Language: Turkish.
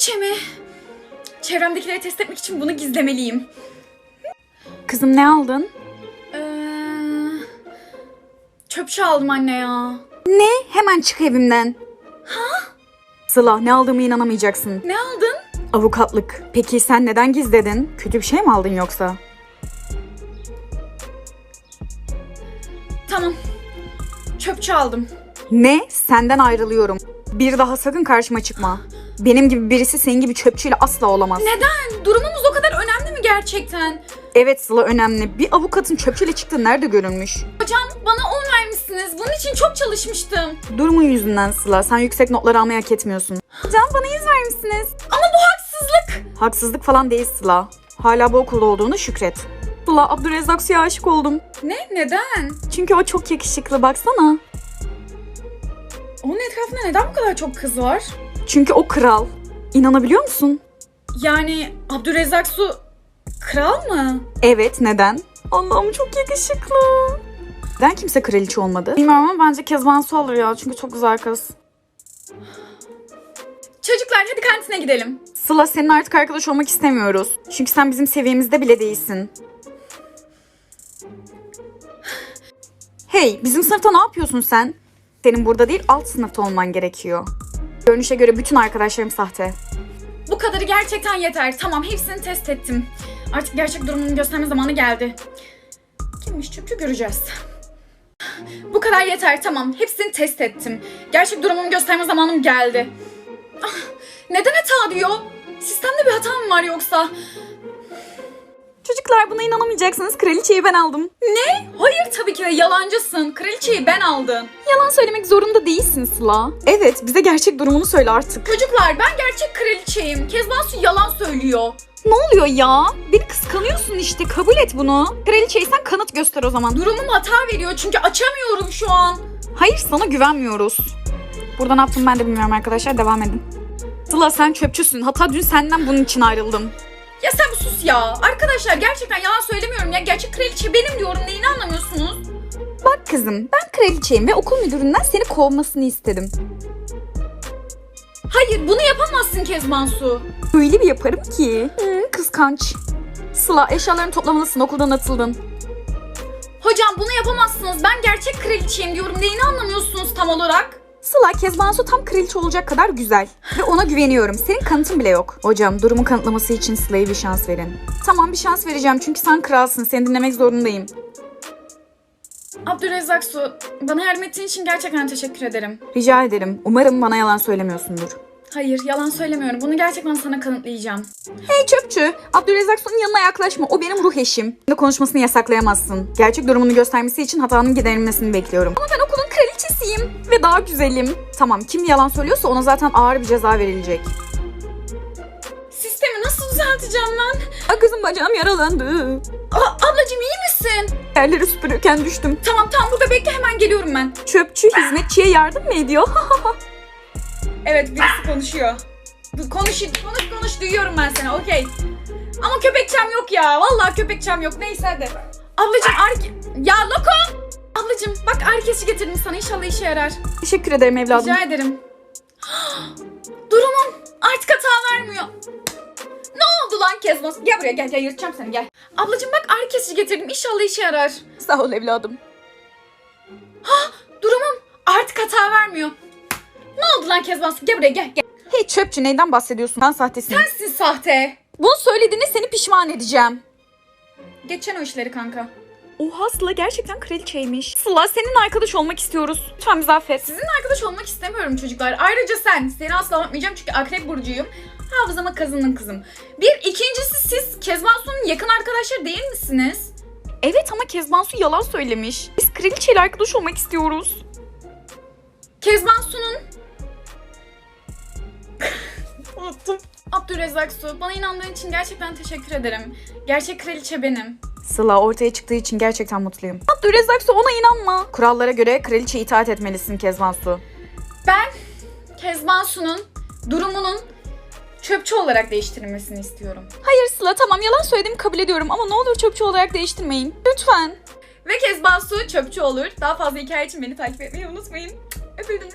Kraliçe mi? Çevremdekileri test etmek için bunu gizlemeliyim. Kızım ne aldın? Ee, çöpçü aldım anne ya. Ne? Hemen çık evimden. Ha? Sıla ne aldığımı inanamayacaksın. Ne aldın? Avukatlık. Peki sen neden gizledin? Kötü bir şey mi aldın yoksa? Tamam. Çöpçü aldım. Ne? Senden ayrılıyorum. Bir daha sakın karşıma çıkma. Benim gibi birisi senin gibi çöpçüyle asla olamaz. Neden? Durumumuz o kadar önemli mi gerçekten? Evet Sıla önemli. Bir avukatın çöpçüyle çıktığı nerede görülmüş? Hocam bana 10 vermişsiniz. Bunun için çok çalışmıştım. Durumun yüzünden Sıla. Sen yüksek notlar almayı hak etmiyorsun. Hocam bana yüz vermişsiniz. Ama bu haksızlık. Haksızlık falan değil Sıla. Hala bu okulda olduğunu şükret. Sıla Abdurrezzak Su'ya aşık oldum. Ne? Neden? Çünkü o çok yakışıklı baksana. Onun etrafında neden bu kadar çok kız var? Çünkü o kral. İnanabiliyor musun? Yani Abdurrezzak Su kral mı? Evet neden? Allah'ım çok yakışıklı. Neden kimse kraliçe olmadı? Bilmiyorum ama bence Kezban Su alır ya çünkü çok güzel kız. Çocuklar hadi kantine gidelim. Sıla senin artık arkadaş olmak istemiyoruz. Çünkü sen bizim seviyemizde bile değilsin. Hey bizim sınıfta ne yapıyorsun sen? Senin burada değil alt sınıfta olman gerekiyor. Görünüşe göre bütün arkadaşlarım sahte. Bu kadarı gerçekten yeter. Tamam hepsini test ettim. Artık gerçek durumunu gösterme zamanı geldi. Kimmiş çöpçü göreceğiz. Bu kadar yeter tamam. Hepsini test ettim. Gerçek durumumu gösterme zamanım geldi. Ah, neden hata diyor? Sistemde bir hata mı var yoksa? Çocuklar buna inanamayacaksınız. Kraliçeyi ben aldım. Ne? Hayır tabii ki de yalancısın. Kraliçeyi ben aldım. Yalan söylemek zorunda değilsin Sıla. Evet bize gerçek durumunu söyle artık. Çocuklar ben gerçek kraliçeyim. Kezban Su yalan söylüyor. Ne oluyor ya? Beni kıskanıyorsun işte kabul et bunu. Kraliçeysen kanıt göster o zaman. Durumum hata veriyor çünkü açamıyorum şu an. Hayır sana güvenmiyoruz. Burada ne yaptım ben de bilmiyorum arkadaşlar devam edin. Sıla sen çöpçüsün. Hatta dün senden bunun için ayrıldım. Ya sen sus ya. Arkadaşlar gerçekten yalan söylemiyorum ya. Gerçek kraliçe benim diyorum. Neyini anlamıyorsunuz? Bak kızım ben kraliçeyim ve okul müdüründen seni kovmasını istedim. Hayır bunu yapamazsın Kezban Su. Öyle bir yaparım ki. Hı, kıskanç. Sıla eşyalarını toplamalısın okuldan atıldın. Hocam bunu yapamazsınız. Ben gerçek kraliçeyim diyorum. Neyini anlamıyorsunuz tam olarak? Sıla Kezbansu tam kraliçe olacak kadar güzel. Ve ona güveniyorum. Senin kanıtın bile yok. Hocam durumu kanıtlaması için Sıla'ya bir şans verin. Tamam bir şans vereceğim çünkü sen kralsın. Seni dinlemek zorundayım. Abdülrezzak Su, bana yardım ettiğin için gerçekten teşekkür ederim. Rica ederim. Umarım bana yalan söylemiyorsundur. Hayır, yalan söylemiyorum. Bunu gerçekten sana kanıtlayacağım. Hey çöpçü. Abdülrezzak Su'nun yanına yaklaşma. O benim ruh eşim. Konuşmasını yasaklayamazsın. Gerçek durumunu göstermesi için hatanın giderilmesini bekliyorum. Ama ben okulun kraliçesiyim. Ve daha güzelim. Tamam kim yalan söylüyorsa ona zaten ağır bir ceza verilecek. Sistemi nasıl düzelteceğim ben? Aa, kızım bacağım yaralandı. Aa, ablacığım iyi misin? Yerleri süpürürken düştüm. Tamam tamam burada bekle hemen geliyorum ben. Çöpçü hizmetçiye yardım mı ediyor? Evet birisi konuşuyor. Konuş, konuş, konuş duyuyorum ben seni okey. Ama köpekçem yok ya. Vallahi köpekçem yok. Neyse hadi. Ablacığım ağrı... Ya Loko! Ablacığım bak ağrı kesici getirdim sana. İnşallah işe yarar. Teşekkür ederim evladım. Rica ederim. Durumum artık hata vermiyor. Ne oldu lan Kezban? Gel buraya gel gel yırtacağım seni gel. Ablacığım bak ağrı kesici getirdim. İnşallah işe yarar. Sağ ol evladım. Durumum artık hata vermiyor. Ne oldu lan Kezban? Gel buraya gel gel. Hey çöpçü neyden bahsediyorsun? Ben sahtesin. Sensin sahte. Bunu söylediğinde seni pişman edeceğim. Geçen o işleri kanka. Oha Sıla gerçekten kraliçeymiş. Sıla senin arkadaş olmak istiyoruz. Lütfen bizi affet. Sizinle arkadaş olmak istemiyorum çocuklar. Ayrıca sen. Seni asla unutmayacağım çünkü akrep burcuyum. Hafızama kazının kızım. Bir ikincisi siz Kezban Su'nun yakın arkadaşları değil misiniz? Evet ama Kezbansu yalan söylemiş. Biz kraliçeyle arkadaş olmak istiyoruz. Kezban Su'nun... Unuttum. Abdülrezzak Su, bana inandığın için gerçekten teşekkür ederim. Gerçek kraliçe benim. Sıla ortaya çıktığı için gerçekten mutluyum. Abdülrezzaksu ona inanma. Kurallara göre kraliçeye itaat etmelisin Kezbansu. Ben Kezban Su'nun durumunun çöpçü olarak değiştirilmesini istiyorum. Hayır Sıla tamam yalan söylediğimi kabul ediyorum ama ne olur çöpçü olarak değiştirmeyin. Lütfen. Ve Kezban Su çöpçü olur. Daha fazla hikaye için beni takip etmeyi unutmayın. Öpüldünüz.